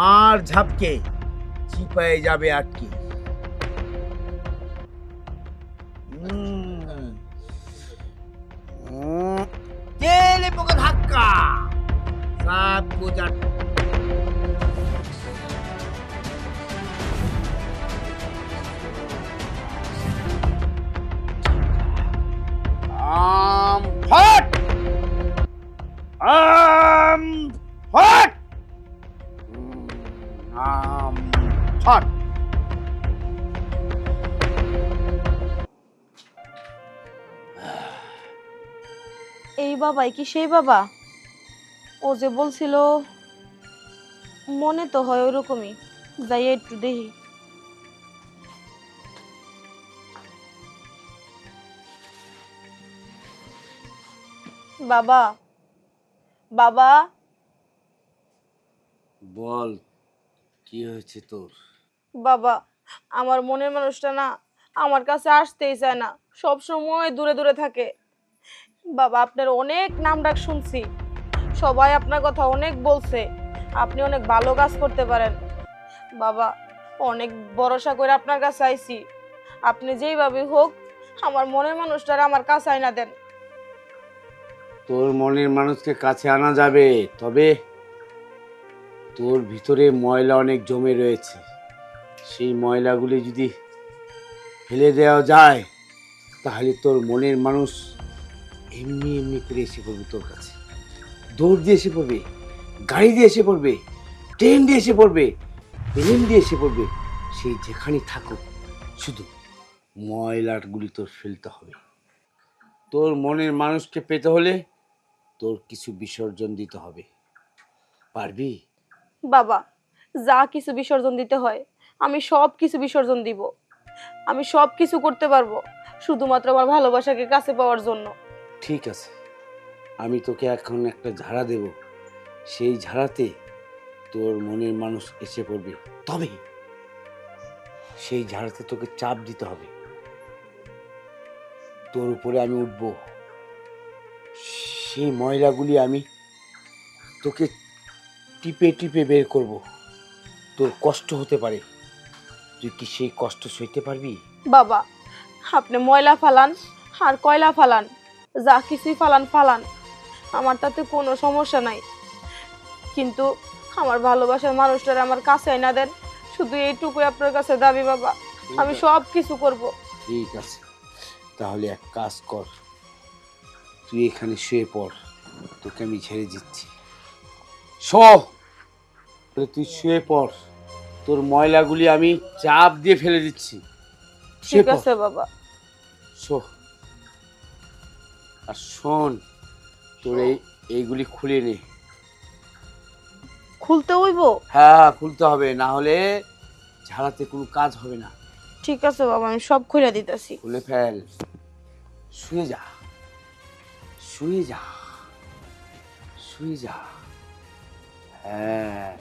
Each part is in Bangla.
মার ঝাপকে চিপায় যাবে আটকে। তেলে পোকা ধাক্কা সাত গোজার এই বাবাই কি সেই বাবা? ও যে বলছিল মনে তো হয় ওরকমই। যাই একটু দেখি। বাবা বাবা? বল কি হয়েছে তোর? বাবা আমার মনের মানুষটা না আমার কাছে আসতেই চায় না। সব সময় দূরে দূরে থাকে। বাবা, আপনার অনেক নাম ডাক শুনছি। সবাই আপনার কথা অনেক বলছে। আপনি অনেক ভালো কাজ করতে পারেন। বাবা, অনেক ভরসা করে আপনার কাছে আইছি। আপনি যেইভাবে হোক, আমার মনের মানুষটার আমার কাছে আইনা দেন। তোর মনের মানুষকে কাছে আনা যাবে, তবে তোর ভিতরে ময়লা অনেক জমে রয়েছে। সেই ময়লাগুলি যদি ফেলে দেওয়া যায়, তাহলে তোর মনের মানুষ এমনি এমনি করে এসে পড়বে তোর কাছে। দৌড় দিয়ে এসে পড়বে, গাড়ি দিয়ে এসে পড়বে, ট্রেন দিয়ে এসে পড়বে, প্লেন দিয়ে এসে পড়বে, সেই যেখানে থাকুক, শুধু ময়লাগুলি তোর ফেলতে হবে। তোর মনের মানুষকে পেতে হলে তোর কিছু বিসর্জন দিতে হবে। পারবি? বাবা, যা কিছু বিসর্জন দিতে হয়, আমি সব কিছু বিসর্জন দিব। আমি সব কিছু করতে পারব, শুধুমাত্র আমার ভালোবাসাকে কাছে পাওয়ার জন্য। ঠিক আছে, আমি তোকে এখন একটা ঝাড়া দেব। সেই ঝাড়াতে তোর মনের মানুষ এসে পড়বে। তবে সেই ঝাড়াতে তোকে চাপ দিতে হবে। তোর উপরে আমি উঠব। সেই ময়লাগুলি আমি তোকে টিপে টিপে বের করব। তোর কষ্ট হতে পারে। তুই কি সেই কষ্ট সইতে পারবি? বাবা, আপনি ময়লা ফালান আর কয়লা ফালান। যা কিছুই ফালান ফালান। আমার তাতে কোনো সমস্যা নাই। কিন্তু আমার ভালোবাসার মানুষটার আমার কাছে না দেন। শুধু এইটুকুই আপনার কাছে দাবি বাবা। আমি সব কিছু করব। ঠিক আছে। তাহলে এক কাজ কর। তুই এখানে শুয়ে পড়। তোকে আমি ছেড়ে দিচ্ছি। তাহলে তুই শুয়ে পড়। তোর ময়লাগুলি আমি চাপ দিয়ে ফেলে দিচ্ছি। ঠিক আছে বাবা। শো আর শোন তোর এই এইগুলি খুলে নে। খুলতে হইব? হ্যাঁ খুলতে হবে না হলে ঝাড়াতে কোনো কাজ হবে না। ঠিক আছে বাবা আমি সব খুলে দিতেছি। খুলে ফেল। শুয়ে যা। শুয়ে যা। শুয়ে যা। হ্যাঁ।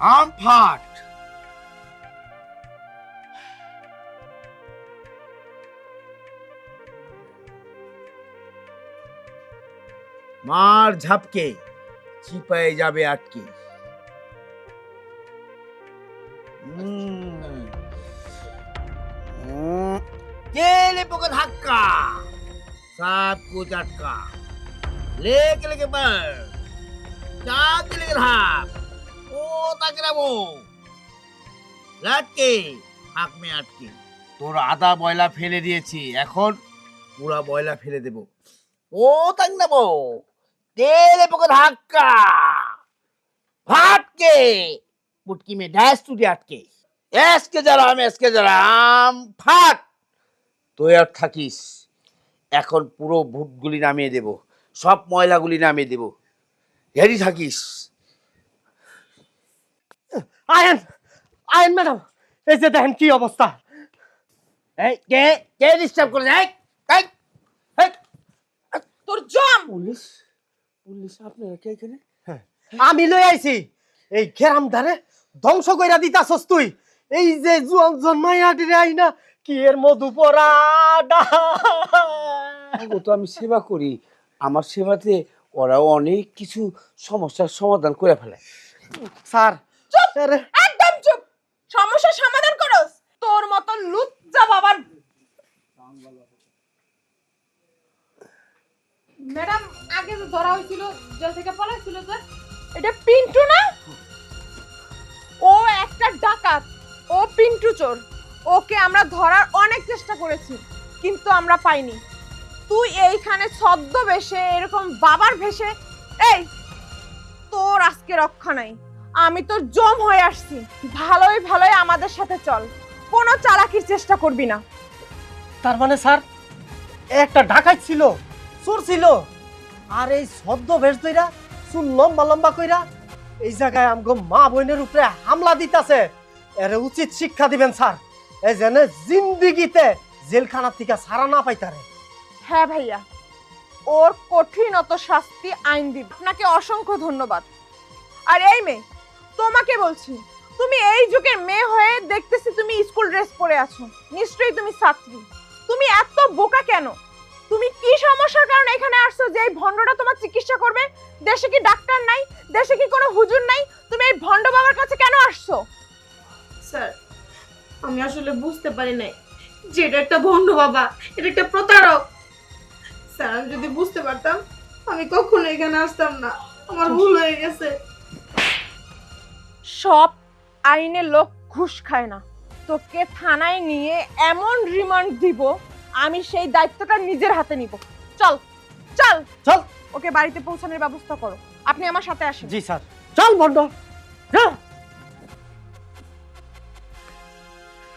আম ফাট। মার ঝাপকে, চিপায় যাবে আটকে। কেলে পোকা ধাক্কা? সাপ কো চাটকা লেক, লেকে পর চাঁদ, লেকে ধাপ। ও তাকে রাবো লাটকে, হাঁক মে আটকে। তোর আদা বয়লা ফেলে দিয়েছি, এখন পুরা বয়লা ফেলে দেব। ও তাক নেব তেলে পোকা ধাক্কা ফাটকে মুটকি মে ড্যাশ টুটি আটকে। এসকে জ্বালাম এসকে জ্বালাম। ফাট। তুই আর থাকিস। এখন পুরো ভূতগুলি নামিয়ে দেব। সব ময়লাগুলি নামিয়ে দেব। রেডি থাকিস। আয়েন আয়েন ম্যাডাম এই যে দেখেন কি অবস্থা। এই কে কে ডিস্টার্ব করে এই, তোর জম। পুলিশ? পুলিশ আপনারা কে এখানে? আমি লই আইছি। এই ঘেরাম ধারে ধ্বংস কইরা দিতাছস তুই। এই যে জোয়ান জন্মাইয়াটি রে আইনা কি এর মধু পরা ও তো আমি সেবা করি। আমার সেবাতে ওরা অনেক কিছু সমস্যার সমাধান করে ফেলে। স্যার আরে একদম চুপ! সমস্যার সমাধান করস তোর মতো লুচ্চা বাবার ম্যাডাম আগে যে ধরা হয়েছিল জেল থেকে পলাইছিল যে এটা পিন্টু না? ও একটা ডাকাত। ও পিন্টু চোর। ওকে আমরা ধরার অনেক চেষ্টা করেছি কিন্তু আমরা পাইনি। তুই এইখানে ছদ্মবেশে এরকম বাবার ভেসে এই তোর আজকে রক্ষা নাই। আমি তোর জম হয়ে আসছি। ভালোই ভালোই আমাদের সাথে চল। কোনো চালাকির চেষ্টা করবি না। তার মানে স্যার একটা ঢাকাই ছিল চোর ছিল। আর এই সদ্য ভেস দইরা চুল লম্বা লম্বা কইরা, এই জায়গায় আমগো মা বোনের উপরে হামলা দিতাছে। এর উচিত শিক্ষা দিবেন, স্যার। এই জেনে জিন্দিগিতে জেলখানা থেকে সারা না পাইতারে। হ্যাঁ ভাইয়া, ওর কঠিনত শাস্তি আইন দিব। আপনাকে অসংখ্য ধন্যবাদ। আর এই মেয়ে, তোমাকে বলছি, তুমি এই যুগের মেয়ে হয়ে দেখতেছি তুমি স্কুল ড্রেস পরে আছো। নিশ্চয়ই তুমি ছাত্রী। তুমি এত বোকা কেন? তুমি কি সমস্যার কারণে এখানে আসছো যে এই ভণ্ডটা তোমার চিকিৎসা করবে? দেশে কি ডাক্তার নাই? দেশে কি কোনো হুজুর নাই? তুমি এই ভণ্ড বাবার কাছে কেন আসছো? স্যার আমি আসলে বুঝতে পারি নাই যে এটা একটা ভণ্ড বাবা এটা একটা প্রতারক। স্যার আমি যদি বুঝতে পারতাম আমি কখনো এখানে আসতাম না। আমার ভুল হয়ে গেছে। সব আইনের লোক ঘুষ খায় না। তোকে থানায় নিয়ে এমন রিমান্ড দিব আমি সেই দায়িত্বটা নিজের হাতে নিব। চল। চল। চল। ওকে বাড়িতে পৌঁছানোর ব্যবস্থা করো। আপনি আমার সাথে আসেন। জি স্যার। চল বন্ড যা।